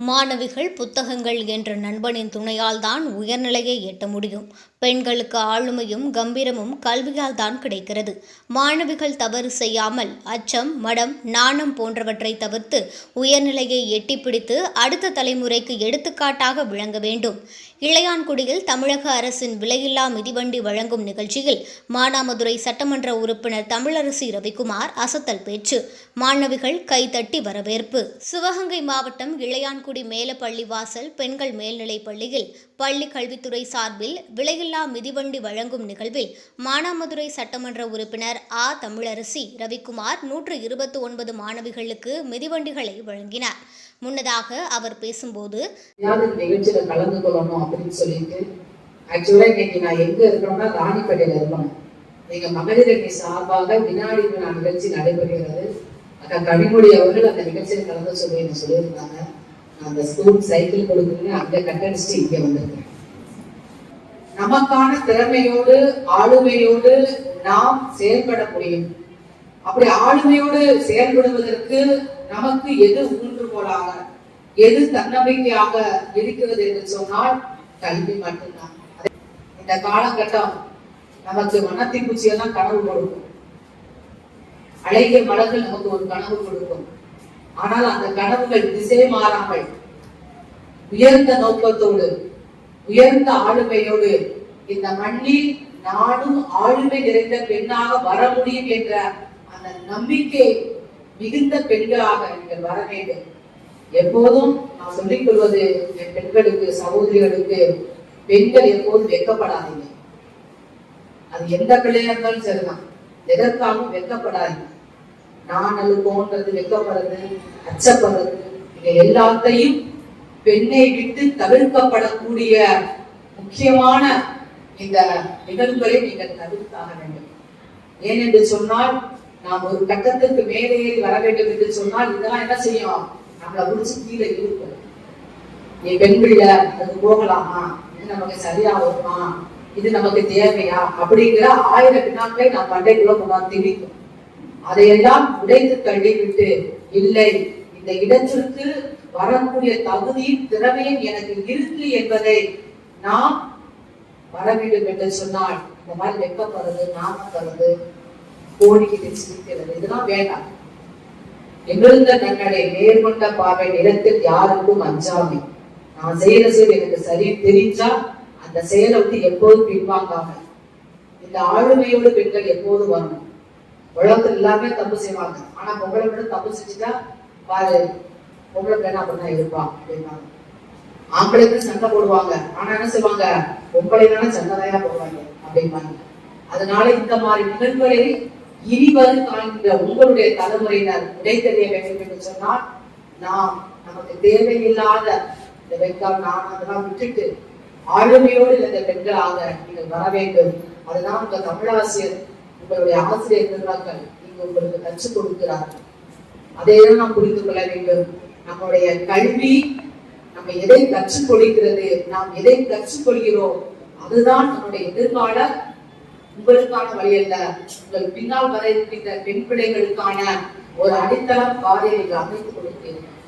மாணவிகள் புத்தகங்கள் என்ற நண்பனின் துணையால் தான் உயர்நிலையை எட்ட முடியும். பெண்களுக்கு ஆளுமையும் கம்பீரமும் கல்வியால் தான் கிடைக்கிறது. மாணவிகள் தவறு செய்யாமல் அச்சம் மடம் நாணம் போன்றவற்றை தவிர்த்து உயர்நிலையை எட்டி பிடித்து அடுத்த தலைமுறைக்கு எடுத்துக்காட்டாக விளங்க வேண்டும். இளையான்குடியில் தமிழக அரசின் விலையில்லா மிதிவண்டி வழங்கும் நிகழ்ச்சியில் மானாமதுரை சட்டமன்ற உறுப்பினர் தமிழரசி ரவிக்குமார் அசத்தல் பேச்சு. மாணவிகள் கைதட்டி வரவேற்பு. சிவகங்கை மாவட்டம் இளையான்குடி மேலப்பள்ளி வாசல் பெண்கள் மேல்நிலைப் பள்ளியில் பள்ளி கல்வித்துறை சார்பில் விலையில்லா மிதிவண்டி வழங்கும் நிகழ்வில் மானாமதுரை சட்டமன்ற உறுப்பினர் ஆ. தமிழரசி ரவிக்குமார் நூற்று இருபத்தி ஒன்பது மாணவிகளுக்கு மிதிவண்டிகளை வழங்கினார். முன்னதாக அவர் பேசும்போது கலந்து கொள்ளணும் அப்படின்னு சொல்லிட்டு ஆக்சுவலாக இன்னைக்கு நான் எங்கே இருக்கிறோம்னா ராணிப்பேட்டையில் இருப்பேன் எங்கள் மகளிரணி சார்பாக வினாடி வினா நிகழ்ச்சி நடைபெறுகிறது. அக்கா கனிமொழி அவர்கள் அந்த நிகழ்ச்சியில் கலந்து சொல்லி என்ன சொல்லியிருந்தாங்க. நான் அந்த ஸ்கூல் சைக்கிள் கொடுக்குறேன்னு அங்கே கட்டடிச்சுட்டு இங்கே வந்திருக்கேன். நமக்கான திறமையோடு ஆளுமையோடு நாம் செயல்பட முடியும். அப்படி ஆளுமையோடு செயல்படுவதற்கு நமக்கு எது ஊன்றுகோலாக எது தன்னம்பிக்கையாக இருக்கிறது என்று சொன்னால் கல்வி மட்டும்தான். இந்த காலகட்டம் நமக்கு வண்ணத்தி பூச்சியெல்லாம் கனவு கொடுக்கும். அழகிய மலர்கள் நமக்கு ஒரு கனவு கொடுக்கும். ஆனால் அந்த கனவுகள் திசை மாறாமல் உயர்ந்த நோக்கத்தோடு உயர்ந்த ஆளுமையோடு இந்த மண்ணில் நானும் ஆளுமை நிறைந்த பெண்ணாக வர முடியும் என்ற அந்த நம்பிக்கை மிகுந்த பெண்களாக நீங்கள் வர வேண்டும். எப்போதும் நான் சொல்லிக் கொள்வது என் பெண்களுக்கு சகோதரிகளுக்கு பெண்கள் எப்போதும் வெக்கப்படாதீங்க அது எந்த பிள்ளையா இருந்தாலும் சரிதான். எதற்காகவும் வெக்கப்படாதீங்க நான் அது போன்றது வெக்கப்படுறது அச்சப்படுறது. இது எல்லாத்தையும் பெண்ணை விட்டு தவிர்க்கப்படக்கூடிய முக்கியமான இந்த நிகழ்வுகளை நீங்கள் தவிர்த்தாக வேண்டும். ஏனென்று சொன்னால் நாம் ஒரு கட்டத்துக்கு மேலே வர வேண்டும் என்று சொன்னால் இதெல்லாம் என்ன செய்யும்? நம்மளை பிடிச்சி கீழே இருக்கும் நீ பெண் பிள்ளை அது போகலாமா? இது நமக்கு சரியா வருமா? இது நமக்கு தேவையா? அப்படிங்கிற ஆயிரம் வினாக்களை நாம் மண்டைக்குள்ள கொண்டாந்து திணிக்கும். அதையெல்லாம் உடைத்து தள்ளிவிட்டு இல்லை இந்த இடத்திற்கு வரக்கூடிய தகுதியும் திறமையும் எனக்கு இருக்கு என்பதை நாம் வர வேண்டும் என்று சொன்னால் இந்த மாதிரி வெக்கப்படுறது நாமப்படுறது கோடிக்கிட்டு சிரிக்கிறது இதெல்லாம் வேண்டாம். நிமிர்ந்த கண்ணடை நேர்கொண்ட பார்வை நிலத்தில் யாருக்கும் அஞ்சாமை. நான் செய்யற செயல் எனக்கு சரி தெரிஞ்சா அந்த செயலை விட்டு எப்போதும் பின்வாங்காம இந்த ஆளுமையோடு பெண்கள் எப்போதும் வரணும். உலகத்துல எல்லாமே தப்பு செய்வாங்க. ஆனா பொம்பளை மட்டும் தப்பு செஞ்சுட்டா பாரு பொம்பளை பிள்ளை அப்படிதான் இருப்பான் அப்படின்னாங்க ஆம்பளைக்கு சண்டை போடுவாங்க. ஆனா என்ன செய்வாங்க? பொம்பளை சண்டை சண்டையா போடுவாங்க அப்படிம்பாங்க. அதனால இந்த மாதிரி நிகழ்வுகளை இனி வரும் உங்களுடைய தலைமுறையினர் உடைத்தறிய வேண்டும் என்று சொன்னால் நாம் நமக்கு தேவையில்லாத இந்த வெட்கம் நான் அதெல்லாம் விட்டுட்டு ஆளுமையோடு இந்த பெண்களாக நீங்கள் வர வேண்டும். அதுதான் உங்க தமிழாசிரியர் உங்களுடைய ஆசிரியர் நிர்வாகங்கள் இங்கு உங்களுக்கு கற்றுக் கொடுக்கிறார்கள். அதையெல்லாம் நாம் புரிந்து கொள்ள வேண்டும். நம்முடைய கல்வி நம்ம எதை கற்றுக் கொடுக்கிறது நாம் எதை கற்றுக்கொள்கிறோம் அதுதான் நம்முடைய எதிர்கால உங்களுக்கான வழி அல்ல உங்கள் பின்னால் வர இருக்கின்ற பெண் பிள்ளைகளுக்கான ஒரு அடித்தளம் பாதையை அமைத்துக் கொடுக்கிறேன்